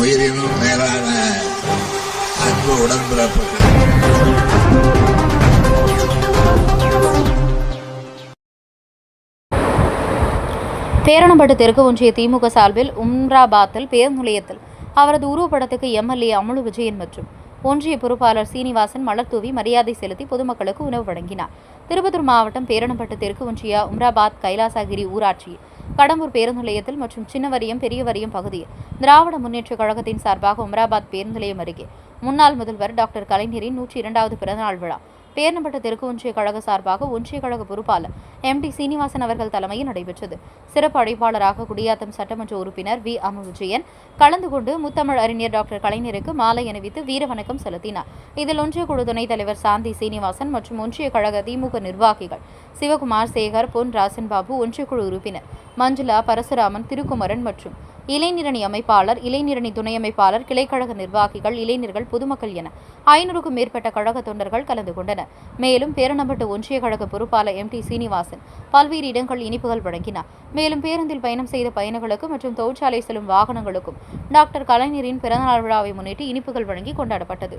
உயிரினும் மேலான அன்பு உடன்பிறப்புகள். பேரணப்பட்டு தெற்கு ஒன்றிய திமுக சார்பில் உம்ராபாத்தில் பேருந்து நிலையத்தில் அவரது உருவப்படத்துக்கு எம்எல்ஏ அமுலு விஜயன் மற்றும் ஒன்றிய பொறுப்பாளர் சீனிவாசன் மலர்தூவி மரியாதை செலுத்தி பொதுமக்களுக்கு உணவு வழங்கினார். திருப்பத்தூர் மாவட்டம் பேரணப்பட்டு தெற்கு ஒன்றிய உம்ராபாத் கைலாசகிரி ஊராட்சி கடம்பூர் பேருந்து நிலையத்தில் மற்றும் சின்னவரியம் பெரியவரியம் பகுதியில் திராவிட முன்னேற்றக் கழகத்தின் சார்பாக உம்ராபாத் பேருந்து நிலையம் அருகே முன்னாள் முதல்வர் டாக்டர் கலைஞரின் நூற்றி இரண்டாவது பிறந்தநாள் விழா. பேரணப்பட்ட தெற்கு ஒன்றிய கழக சார்பாக ஒன்றிய கழக பொறுப்பாளர் எம். டி. சீனிவாசன் அவர்கள் தலைமையில் நடைபெற்றது. சிறப்பு அழைப்பாளராக குடியாத்தம் சட்டமன்ற உறுப்பினர் வி. அமு விஜயன் கலந்து கொண்டு முத்தமிழ் அறிஞர் டாக்டர் கலைஞருக்கு மாலை அணிவித்து வீர வணக்கம் செலுத்தினார். இதில் ஒன்றிய குழு துணைத் தலைவர் சாந்தி சீனிவாசன் மற்றும் ஒன்றிய கழக திமுக நிர்வாகிகள் சிவகுமார் சேகர் பொன் ராசன் பாபு ஒன்றிய குழு உறுப்பினர் மஞ்சுளா பரசுராமன் திருக்குமரன் மற்றும் இளைஞரணி அமைப்பாளர் இளைஞரணி துணை அமைப்பாளர் கிளைக்கழக நிர்வாகிகள் இளைஞர்கள் பொதுமக்கள் என ஐநூறுக்கும் மேற்பட்ட கழக தொண்டர்கள் கலந்து கொண்டனர். மேலும் பேரணம்பட்டு ஒன்றிய கழக பொறுப்பாளர் எம் டி சீனிவாசன் பல்வேறு இடங்கள் இனிப்புகள் வழங்கினார். மேலும் பேருந்தில் பயணம் செய்த பயணிகளுக்கும் மற்றும் தொழிற்சாலை செல்லும் வாகனங்களுக்கும் டாக்டர் கலைஞரின் பிறந்தநாள் விழாவை முன்னிட்டு இனிப்புகள் வழங்கி கொண்டாடப்பட்டது.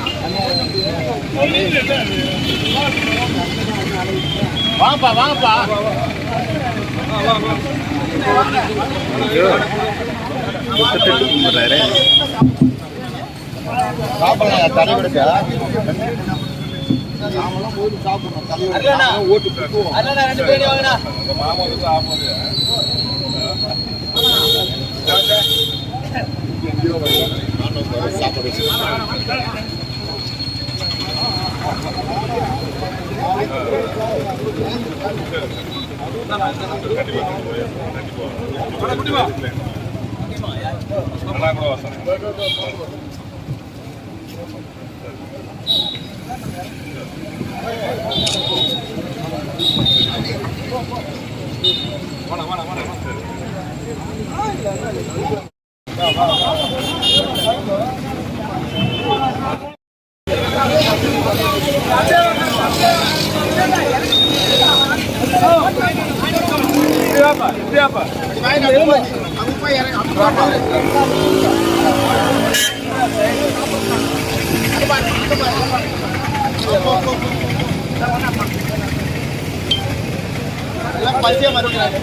வாங்கப்பா வாங்கப்பா. சாப்பிடலாம் தலை விடுச்சா ரெண்டு பேரும் வாங்கண்ணா எல்லாம் பச்சையா மறுக்கிறாங்க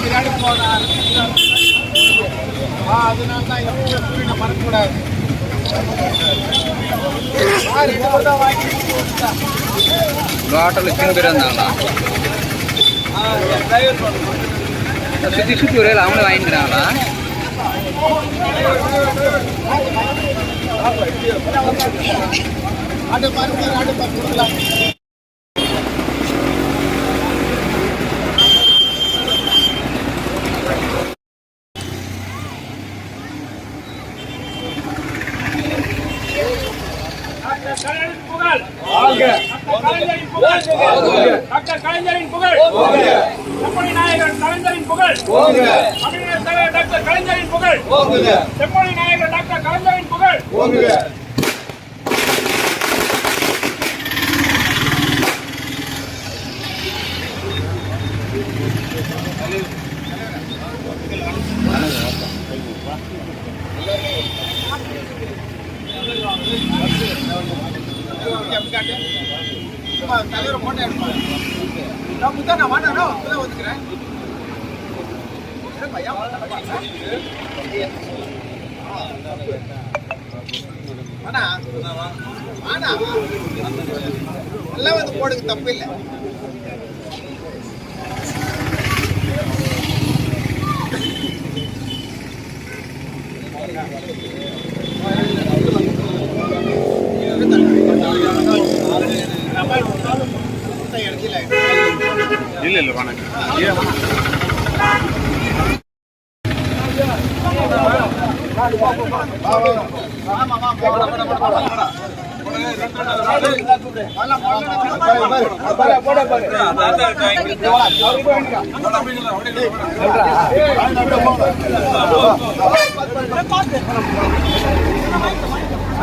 பின்னாடி போனார் அதனால தான் எப்படி மறக்கக்கூடாது. ஆட்டோல இத்தனை பேர் இருந்தாங்களா சுற்றி சுற்றி ஒரே அவங்களே வாங்கிக்கிறாங்களா ஆட்டு பாருங்க ஆட்டு பார்த்து கொடுக்கலாம் கலைஞரின் புகழ் கலைஞரின் புகழ் டாக்டர் கலைஞரின் புகழ் செம்மொழி நாயகர் கலைஞரின் புகழ் தமிழர் தலைவர் டாக்டர் கலைஞரின் புகழ் செம்மொழி நாயகர் டாக்டர் கலைஞரின் புகழ் தலைவர் போட்டோ எடுப்பாங்க நான் புத்தா நான் வாடா அப்பதான் ஒத்துக்கிறேன் வாடா வாடா எல்லாம் வந்து போடுங்க தப்பு இல்லை. இல்ல இல்ல வணக்கம்.